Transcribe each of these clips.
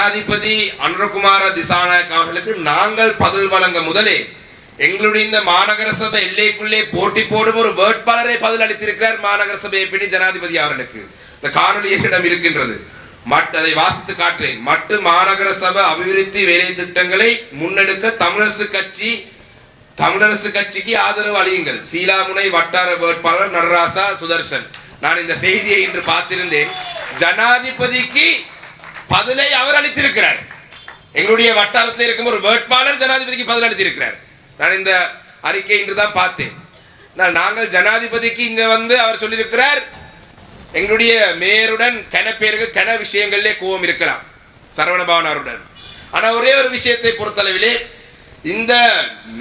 ஜனாதிபதி அனுரகுமார திசாநாயக் அவர்களுக்கு நாங்கள் பதில் வழங்க முதலே எங்களுடைய இந்த மாநகர சபை எல்லைக்குள்ளே போட்டி போடும் ஒரு வேட்பாளரை பதில் அளித்திருக்கிறார் மாநகர சபை எப்படி ஜனாதிபதி அவர்களுக்கு. இந்த காணொலி என்னிடம் இருக்கின்றது. மட் அதை வாசித்து காட்டுறேன். மட்டு மாநகர சபை அபிவிருத்தி வேலை திட்டங்களை முன்னெடுக்க தமிழரசு கட்சி தமிழரசு கட்சிக்கு ஆதரவு அளியுங்கள். சீலாமுனை வட்டார வேட்பாளர் நடராசா சுதர்சன் நான் இந்த செய்தியை இன்று பார்த்திருந்தேன். ஜனாதிபதிக்கு பதிலை அவர் அளித்திருக்கிறார். எங்களுடைய வட்டாரத்தில் இருக்கும் ஒரு வேட்பாளர் ஜனாதிபதிக்கு பதில் அளித்திருக்கிறார். நான் இந்த அறிக்கை இன்று தான் பார்த்தேன். நான் நாங்கள் ஜனாதிபதிக்கு இங்க வந்து அவர் சொல்லியிருக்கிறார் எங்களுடைய மேயருடன் கனப்பேருக்கு கன விஷயங்களிலே கோபம் இருக்கலாம் சரவணபவன் அவருடன் ஆனால் ஒரே ஒரு விஷயத்தை பொறுத்தளவிலே இந்த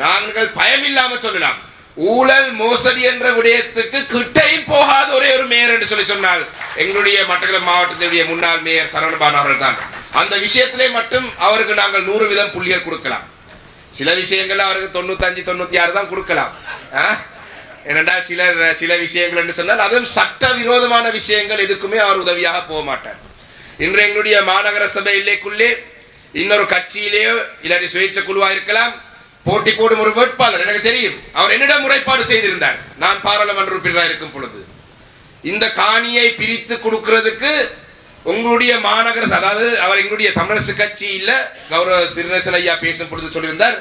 நாங்கள் பயம் இல்லாமல் சொல்லலாம். ஊழல் மோசடி என்ற விடயத்துக்கு கிட்டே போகாத ஒரே ஒரு மேயர் என்று சொல்லி சொன்னால் எங்களுடைய மட்டக்களப்பு மாவட்டத்தினுடைய முன்னாள் மேயர் சரவணபான் அவர்கள் தான் அந்த விஷயத்திலே மட்டும் அவருக்கு நாங்கள் நூறு வீதம் புள்ளிகள் கொடுக்கலாம். சில விஷயங்கள் அவருக்கு தொண்ணூத்தஞ்சு தொண்ணூத்தி ஆறு தான் கொடுக்கலாம். ஆ? சில சில விஷயங்கள் என்று சொன்னால் அதுவும் சட்ட விரோதமான விஷயங்கள் எதுக்குமே அவர் உதவியாக போக மாட்டார். இன்று எங்களுடைய மாநகர சபை இல்லைக்குள்ளே இன்னொரு கட்சியிலேயோ இல்லாட்டி சுயேட்சை குழுவாக இருக்கலாம். போட்டி போடும் ஒரு வேட்பாளர் எனக்கு தெரியும். அவர் என்னிடம் முறைப்பாடு செய்திருந்தார். நான் பாராளுமன்ற உறுப்பினராக இருக்கும் பொழுது. இந்த காணியை பிரித்து கொடுக்கிறதுக்கு உங்களுடைய மாநகர அதாவது அவர் எங்களுடைய தமிழரசு கட்சி இல்ல கௌரவ சிறுநேசன் ஐயா பேசும் பொழுது சொல்லியிருந்தார்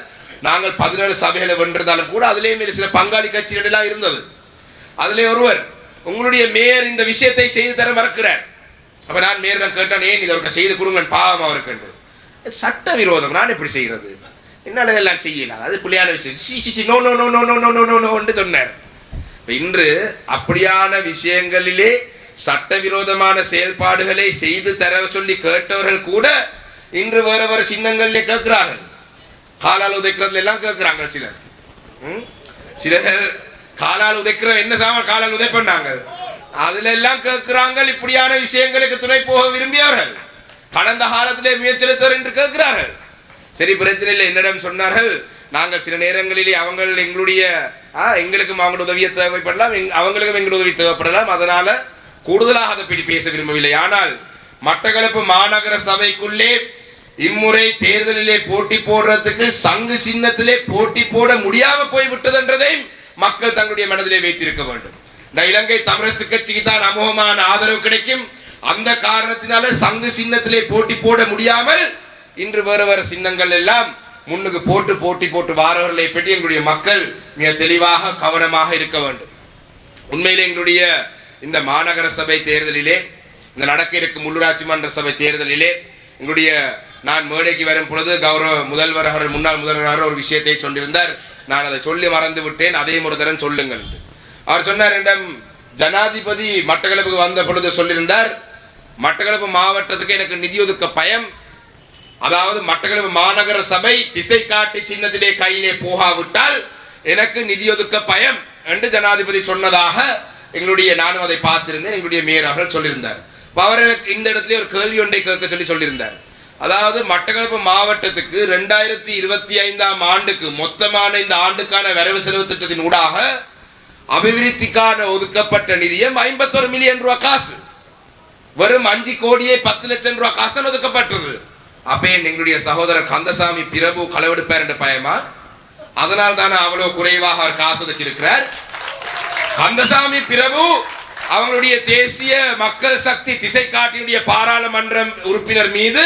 நாங்கள் பதினேழு சபைகளை வென்றிருந்தாலும் கூட அதிலேயும் சில பங்காளி கட்சிகள் எல்லாம் இருந்தது. அதிலே ஒருவர் உங்களுடைய மேயர் இந்த விஷயத்தை செய்து தர மறக்கிறார். அப்ப நான் மேயரிடம் கேட்டேன் ஏன் இதை அவருக்கு செய்து கொடுங்க பாவம் அவருக்கு சட்ட விரோதம் நான் எப்படி செய்கிறது? என்னால இதெல்லாம் செய்யலாம். அது பிள்ளையான விஷயம். சி சி C no no no no no no no no நோன்னு சொன்னார். இன்று அப்படியான விஷயங்களிலே சட்டவிரோதமான செயல்பாடுகளை செய்து தர சொல்லி கேட்டவர்கள் கூட இன்று வேற வேற சின்னங்களிலே கேட்கிறார்கள். காலால் உதைக்கிறதுல எல்லாம் கேட்கிறாங்க சிலர். சிலர் காலால் உதைக்கிற என்ன சாமான் காலால் உதைப்பண்ணாங்க அதுல எல்லாம் கேட்கிறாங்க இப்படியான விஷயங்களுக்கு துணை போக விரும்பியவர்கள். கடந்த காலத்திலே முயற்சித்தவர் என்று கேட்கிறார்கள். சரி பிரச்சனை இல்லை. என்னிடம் சொன்னார்கள் நாங்கள் சில நேரங்களிலே அவங்க எங்களுடைய எங்களுக்கும் அவங்களோட உதவியை தேவைப்படலாம் அவங்களுக்கும் எங்களுடைய உதவி தேவைப்படலாம். அதனால கூடுதலாக அதை பற்றி பேச விரும்பவில்லை. ஆனால் மட்டக்களப்பு மாநகர சபைக்குள்ளே இம்முறை தேர்தலிலே போட்டி போடுறதுக்கு சங்கு சின்னத்திலே போட்டி போட முடியாம போய் மக்கள் தங்களுடைய மனதிலே வைத்திருக்க வேண்டும். இந்த இலங்கை தமிழரசு கட்சிக்கு தான் அமோகமான ஆதரவு கிடைக்கும். அந்த காரணத்தினால சங்கு சின்னத்திலே போட்டி போட முடியாமல் இன்று வேறு வேறு சின்னங்கள் எல்லாம் முன்னுக்கு போட்டு போட்டி போட்டு வாரவர்களை பற்றி எங்களுடைய மக்கள் மிக தெளிவாக கவனமாக இருக்க வேண்டும் உண்மையிலே எங்களுடைய இந்த மாநகர சபை தேர்தலிலே இந்த நடக்க இருக்கும் உள்ளூராட்சி மன்ற சபை தேர்தலிலே எங்களுடைய நான் மேடைக்கு வரும் பொழுது கௌரவ முதல்வர் அவர்கள் முன்னாள் முதல்வர் ஒரு விஷயத்தை சொல்லியிருந்தார் நான் அதை சொல்லி மறந்து விட்டேன் அதே ஒரு சொல்லுங்கள் என்று. அவர் சொன்னார் என்னிடம் ஜனாதிபதி மட்டக்களப்புக்கு வந்த பொழுது சொல்லியிருந்தார் மட்டக்களப்பு மாவட்டத்துக்கு எனக்கு நிதி ஒதுக்க பயம் அதாவது மட்டக்களப்பு மாநகர சபை திசை காட்டி சின்னத்திலே கையிலே போகாவிட்டால் எனக்கு நிதி ஒதுக்க பயம் என்று ஜனாதிபதி சொன்னதாக எங்களுடைய நானும் அதை பார்த்திருந்தேன் எங்களுடைய மேயர் அவர்கள் சொல்லியிருந்தார். அவர் எனக்கு இந்த இடத்துல ஒரு கேள்வி ஒன்றை கேட்க சொல்லி சொல்லியிருந்தார். அதாவது மட்டக்களப்பு மாவட்டத்துக்கு ரெண்டாயிரத்தி இருபத்தி ஐந்தாம் ஆண்டுக்கு மொத்தமான இந்த ஆண்டுக்கான வரவு செலவு திட்டத்தின் ஊடாக அபிவிருத்திக்கான ஒதுக்கப்பட்ட நிதியம் ஐம்பத்தொரு மில்லியன் ரூபாய் காசு. வெறும் அஞ்சு கோடியே பத்து லட்சம் ரூபாய் காசு தான் ஒதுக்கப்பட்டது. அப்பே எங்களுடைய சகோதரர் கந்தசாமி பிரபு களவெடுப்பார் என்ற பயமா? அதனால் தானே அவ்வளவு குறைவாக அவர் காசு ஒதுக்கியிருக்கிறார். கந்தசாமி பிரபு அவங்களுடைய தேசிய மக்கள் சக்தி திசை காட்டினுடைய பாராளுமன்ற உறுப்பினர் மீது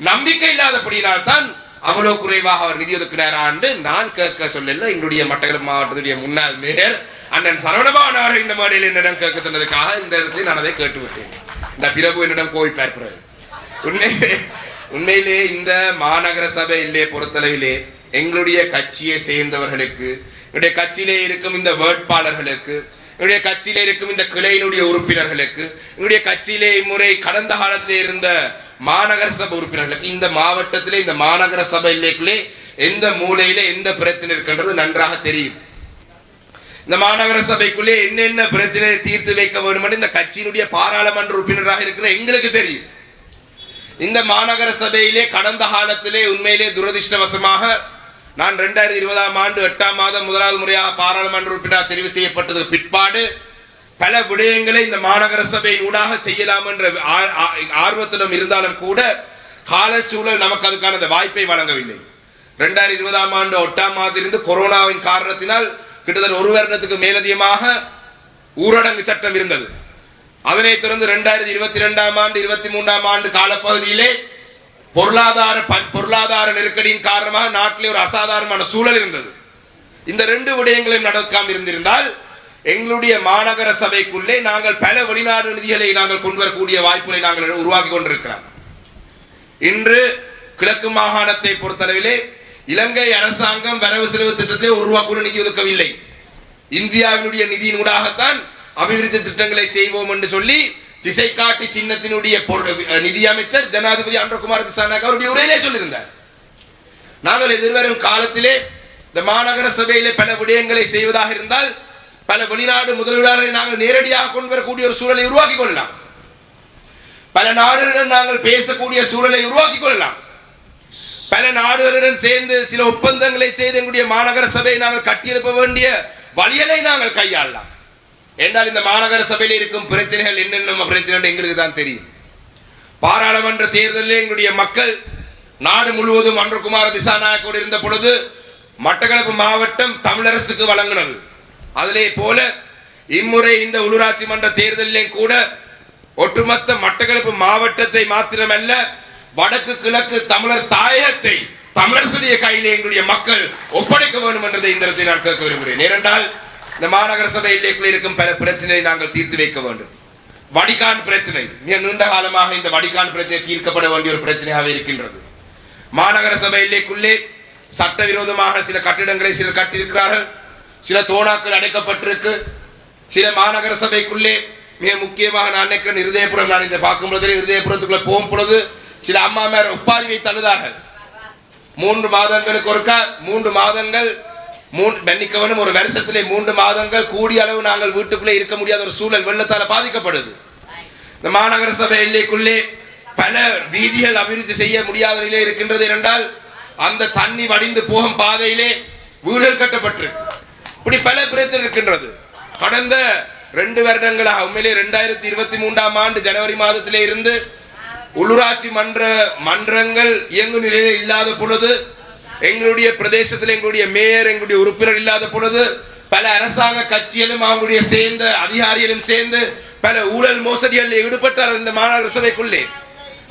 நம்பிக்கை இல்லாதபடியினால் தான் அவ்வளவு குறைவாக அவர் நிதி ஒதுக்கினார் ஆண்டு நான் கேட்க சொல்லல. எங்களுடைய மட்டக்களப்பு மாவட்டத்துடைய முன்னாள் மேயர் அண்ணன் சரவணபவன் அவர்கள் இந்த மேடையில் என்னிடம் கேட்க சொன்னதுக்காக இந்த இடத்துல நான் அதை கேட்டு விட்டேன் இந்த பிரபு என்னிடம் கோவிப்பார் பிறகு. உண்மையிலே உண்மையிலே இந்த மாநகர சபையிலே பொறுத்தளவிலே எங்களுடைய கட்சியை சேர்ந்தவர்களுக்கு என்னுடைய கட்சியிலே இருக்கும் இந்த வேட்பாளர்களுக்கு என்னுடைய கட்சியிலே இருக்கும் இந்த கிளையினுடைய உறுப்பினர்களுக்கு என்னுடைய கட்சியிலே இம்முறை கடந்த காலத்திலே இருந்த மாநகர சபை உறுப்பினர்களுக்கு இந்த மாவட்டத்திலே இந்த மாநகர சபையிலேக்குள்ளே எந்த மூலையில எந்த பிரச்சனை இருக்கின்றது நன்றாக தெரியும். இந்த மாநகர சபைக்குள்ளே என்னென்ன பிரச்சனையை தீர்த்து வைக்க வேண்டும் என்று இந்த கட்சியினுடைய பாராளுமன்ற உறுப்பினராக இருக்கிற எங்களுக்கு தெரியும். இந்த மாநகர சபையிலே கடந்த காலத்திலே உண்மையிலே துரதிர்ஷ்டவசமாக நான் ரெண்டாயிரத்தி இருபதாம் ஆண்டு எட்டாம் மாதம் முதலாவது முறையாக பாராளுமன்ற உறுப்பினராக தெரிவு செய்யப்பட்டதுக்கு பிற்பாடு பல விடயங்களை இந்த மாநகர சபையின் ஊடாக செய்யலாம் என்ற ஆ- ஆர்வத்திடம் இருந்தாலும் கூட காலச்சூழல் நமக்கு அதுக்கான அந்த வாய்ப்பை வழங்கவில்லை. ரெண்டாயிரத்தி இருபதாம் ஆண்டு ஒட்டாம் மாதத்திலிருந்து கொரோனாவின் காரணத்தினால் கிட்டத்தட்ட ஒரு வருடத்துக்கு மேலதிகமாக ஊரடங்கு சட்டம் இருந்தது. அதனைத் தொடர்ந்து ரெண்டாயிரத்தி இருபத்தி ரெண்டாம் ஆண்டு இருபத்தி மூன்றாம் ஆண்டு காலப்பகுதியிலே பொருளாதார ப- பொருளாதார நெருக்கடியின் காரணமாக நாட்டிலே ஒரு அசாதாரணமான சூழல் இருந்தது. இந்த ரெண்டு விடயங்களையும் நடக்காமல் இருந்திருந்தால் எங்களுடைய மாநகர சபைக்குள்ளே நாங்கள் பல வெளிநாடு நிதிகளை நாங்கள் கொண்டு வரக்கூடிய வாய்ப்புகளை நாங்கள் உருவாக்கி கொண்டிருக்கலாம். இன்று கிழக்கு மாகாணத்தை பொறுத்தளவிலே இலங்கை அரசாங்கம் வரவு செலவு திட்டத்தை ஒரு ரூபா கூட நிதி ஒதுக்கவில்லை. இந்தியாவினுடைய நிதியின் ஊடாகத்தான் அபிவிருத்தி திட்டங்களை செய்வோம் என்று சொல்லி திசை காட்டி சின்னத்தினுடைய நிதியமைச்சர் நிதி அமைச்சர் ஜனாதிபதி அன்றகுமார் திசானாக் அவருடைய உரையிலே சொல்லியிருந்தார். நாங்கள் எதிர்வரும் காலத்திலே இந்த மாநகர சபையிலே பல விடயங்களை செய்வதாக இருந்தால் பல வெளிநாடு முதலீடாளரை நாங்கள் நேரடியாக கொண்டு வரக்கூடிய ஒரு சூழலை உருவாக்கி கொள்ளலாம். பல நாடுகளுடன் நாங்கள் பேசக்கூடிய சூழலை உருவாக்கி கொள்ளலாம். பல நாடுகளுடன் சேர்ந்து சில ஒப்பந்தங்களை செய்து எங்களுடைய மாநகர சபையை நாங்கள் கட்டியெழுப்ப வேண்டிய வழிகளை நாங்கள் கையாளலாம். என்றால் இந்த மாநகர சபையில் இருக்கும் பிரச்சனைகள் என்னென்ன பிரச்சனை எங்களுக்கு தான் தெரியும். பாராளுமன்ற தேர்தலில் எங்களுடைய மக்கள் நாடு முழுவதும் அன்றகுமார திசாநாயக்கோடு இருந்த பொழுது மட்டக்களப்பு மாவட்டம் தமிழரசுக்கு வழங்கினது. அதிலே போல இம்முறை இந்த உள்ளூராட்சி மன்ற தேர்தலிலே கூட ஒட்டுமொத்த மட்டக்களப்பு மாவட்டத்தை மாத்திரமல்ல வடக்கு கிழக்கு தமிழர் தாயகத்தை தமிழரசுடைய கையில் எங்களுடைய மக்கள் ஒப்படைக்க வேண்டும் என்றதை இந்த இடத்தை நான் கேட்க விரும்புகிறேன். ஏனென்றால் இந்த மாநகர சபை எல்லைக்குள் இருக்கும் பல பிரச்சனையை நாங்கள் தீர்த்து வைக்க வேண்டும். வடிகான் பிரச்சனை. மிக நீண்ட காலமாக இந்த வடிகான் பிரச்சனை தீர்க்கப்பட வேண்டிய ஒரு பிரச்சனையாக இருக்கின்றது. மாநகர சபை எல்லைக்குள்ளே சட்டவிரோதமாக சில கட்டிடங்களை சிலர் கட்டியிருக்கிறார்கள். சில தோணாக்கள் அடைக்கப்பட்டிருக்கு. சில மாநகர சபைக்குள்ளே மிக முக்கியமாக நான் நினைக்கிறேன் இருதயபுரம் நான் இதை பார்க்கும் பொழுது இருதயபுரத்துக்குள்ள போகும் பொழுது சில அம்மா மேல ஒப்பாரிவை தழுதார்கள் மூன்று மாதங்களுக்கு ஒருக்கா மூன்று மாதங்கள் மூன்று மன்னிக்கவனும் ஒரு வருஷத்திலே மூன்று மாதங்கள் கூடிய அளவு நாங்கள் வீட்டுக்குள்ளே இருக்க முடியாத ஒரு சூழல் வெள்ளத்தால் பாதிக்கப்படுது. இந்த மாநகர சபை எல்லைக்குள்ளே பல வீதிகள் அபிவிருத்தி செய்ய முடியாத நிலை இருக்கின்றது என்றால் அந்த தண்ணி வடிந்து போகும் பாதையிலே வீடுகள் கட்டப்பட்டிருக்கு. இப்படி பல பிரச்சனை இருக்கின்றது. கடந்த ரெண்டு வருடங்களாக உண்மையிலே ரெண்டாயிரத்தி இருபத்தி மூன்றாம் ஆண்டு ஜனவரி மாதத்திலே இருந்து உள்ளூராட்சி மன்ற மன்றங்கள் இயங்கு நிலையில் இல்லாத பொழுது எங்களுடைய பிரதேசத்தில் எங்களுடைய மேயர் எங்களுடைய உறுப்பினர் இல்லாத பொழுது பல அரசாங்க கட்சிகளும் அவங்களுடைய சேர்ந்த அதிகாரிகளும் சேர்ந்து பல ஊழல் மோசடிகளில் ஈடுபட்டார் இந்த மாநகர சபைக்குள்ளே.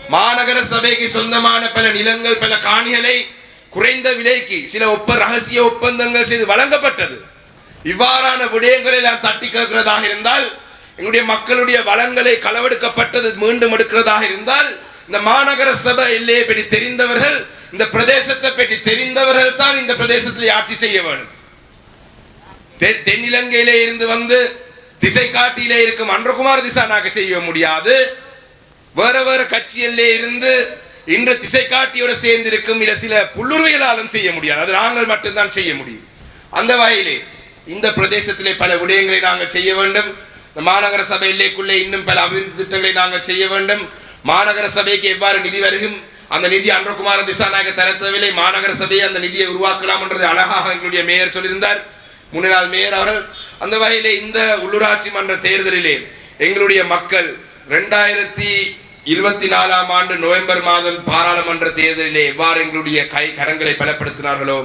மாநகர சபைக்கு சொந்தமான பல நிலங்கள் பல காணிகளை குறைந்த விலைக்கு சில ஒப்ப ரகசிய ஒப்பந்தங்கள் செய்து வழங்கப்பட்டது. இவ்வாறான விடயங்களை நான் தட்டி கேட்கிறதாக இருந்தால் எங்களுடைய மக்களுடைய வளங்களை களவெடுக்கப்பட்டது மீண்டும் எடுக்கிறதாக இருந்தால் இந்த மாநகர சபை எல்லையை பற்றி தெரிந்தவர்கள் இந்த பிரதேச பற்றி தெரிந்தவர்கள் தான் இந்த பிரதேசத்தில் ஆட்சி செய்ய வேண்டும். தென்னிலங்கையிலே இருந்து வந்து திசை காட்டியிலே இருக்கும் அன்றகுமார் திசானாக செய்ய முடியாது. வேற வேற கட்சியிலே இருந்து இன்று திசை காட்டியோட சேர்ந்து இருக்கும் இல்ல சில புல்லுருவியலாலும் செய்ய முடியாது. அது நாங்கள் மட்டும்தான் செய்ய முடியும். அந்த வகையிலே இந்த பிரதேசத்திலே பல விடயங்களை நாங்கள் செய்ய வேண்டும். இந்த மாநகர சபை எல்லைக்குள்ளே இன்னும் பல அபிவிருத்தி திட்டங்களை நாங்கள் செய்ய வேண்டும். மாநகர சபைக்கு எவ்வாறு நிதி வருகும்? அந்த நிதி அன்றகுமார திசாநாயக தரத்தவில்லை மாநகர சபையை அந்த நிதியை உருவாக்கலாம் என்றதை அழகாக எங்களுடைய மேயர் சொல்லியிருந்தார். முன்னாள் மேயர் அவர்கள் அந்த வகையிலே இந்த உள்ளூராட்சி மன்ற தேர்தலிலே எங்களுடைய மக்கள் ரெண்டாயிரத்தி இருபத்தி நாலாம் ஆண்டு நவம்பர் மாதம் பாராளுமன்ற தேர்தலிலே எவ்வாறு எங்களுடைய கை கரங்களை பலப்படுத்தினார்களோ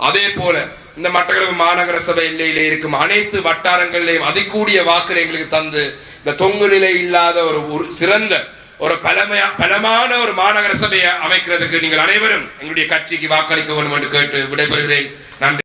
அதே போல இந்த மட்டக்களப்பு மாநகர சபை எல்லையிலே இருக்கும் அனைத்து வட்டாரங்களிலேயும் அதிகூடிய வாக்குகளை எங்களுக்கு தந்து இந்த தொங்கு நிலை இல்லாத ஒரு ஒரு சிறந்த ஒரு பலமையா பலமான ஒரு மாநகர சபையை அமைக்கிறதுக்கு நீங்கள் அனைவரும் எங்களுடைய கட்சிக்கு வாக்களிக்க வேண்டும் என்று கேட்டு விடைபெறுகிறேன். நன்றி.